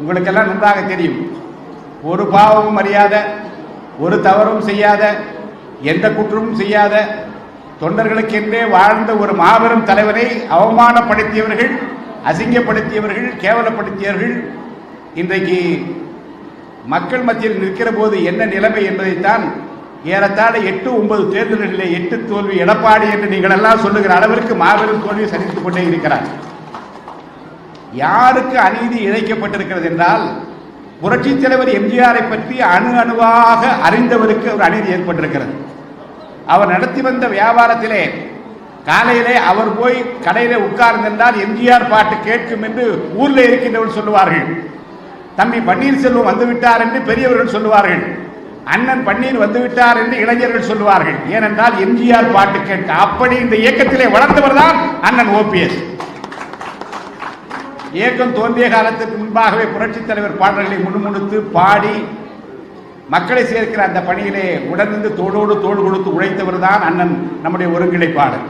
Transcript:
உங்களுக்கெல்லாம் நன்றாக தெரியும். ஒரு பாவமும் அறியாத ஒரு தவறும் செய்யாத எந்த குற்றமும் செய்யாத தொண்டர்களுக்கென்றே வாழ்ந்த ஒரு மாபெரும் தலைவரை அவமானப்படுத்தியவர்கள் அசிங்கப்படுத்தியவர்கள் கேவலப்படுத்தியவர்கள் இன்றைக்கு மக்கள் மத்தியில் நிற்கிற போது என்ன நிலைமை என்பதைத்தான் ஏறத்தாழ எட்டு ஒன்பது தேர்தல்களிலே எட்டு தோல்வி எடப்பாடி என்று நீங்கள் எல்லாம் சொல்லுகிற அளவிற்கு மாபெரும் தோல்வி சந்தித்துக் கொண்டே இருக்கிறார். யாருக்கு அநீதி இழைக்கப்பட்டிருக்கிறது என்றால் புரட்சித் தலைவர் எம்ஜிஆரை பற்றி அணு அணுவாக அறிந்தவருக்கு ஒரு அநீதி ஏற்பட்டிருக்கிறது. அவர் நடத்தி வந்த வியாபாரத்திலே காலையிலே அவர் போய் கடையில் உட்கார்ந்திருந்தால் எம்ஜிஆர் பாட்டு கேட்கும் என்று ஊரில் இருக்கின்றவர்கள் சொல்லுவார்கள். தம்பி பன்னீர்செல்வம் வந்துவிட்டார் என்று பெரியவர்கள் சொல்லுவார்கள். அண்ணன் பன்னீர் வந்துவிட்டார் என்று இளைஞர்கள் சொல்லுவார்கள். ஏனென்றால் எம்ஜிஆர் பாட்டு கேட்க அப்படி இந்த இயக்கத்திலே வளர்ந்தவர் தான் அண்ணன் ஓபிஎஸ் இயக்கம் தோன்றிய காலத்துக்கு முன்பாகவே புரட்சித் தலைவர் பாடல்களை முணுமுணுத்து பாடி மக்களை சேர்க்கிற அந்த பணியிலே உடனிருந்து தோளோடு தோள் கொடுத்து உழைத்தவர் தான் அண்ணன் நம்முடைய ஒருங்கிணைப்பாளர்.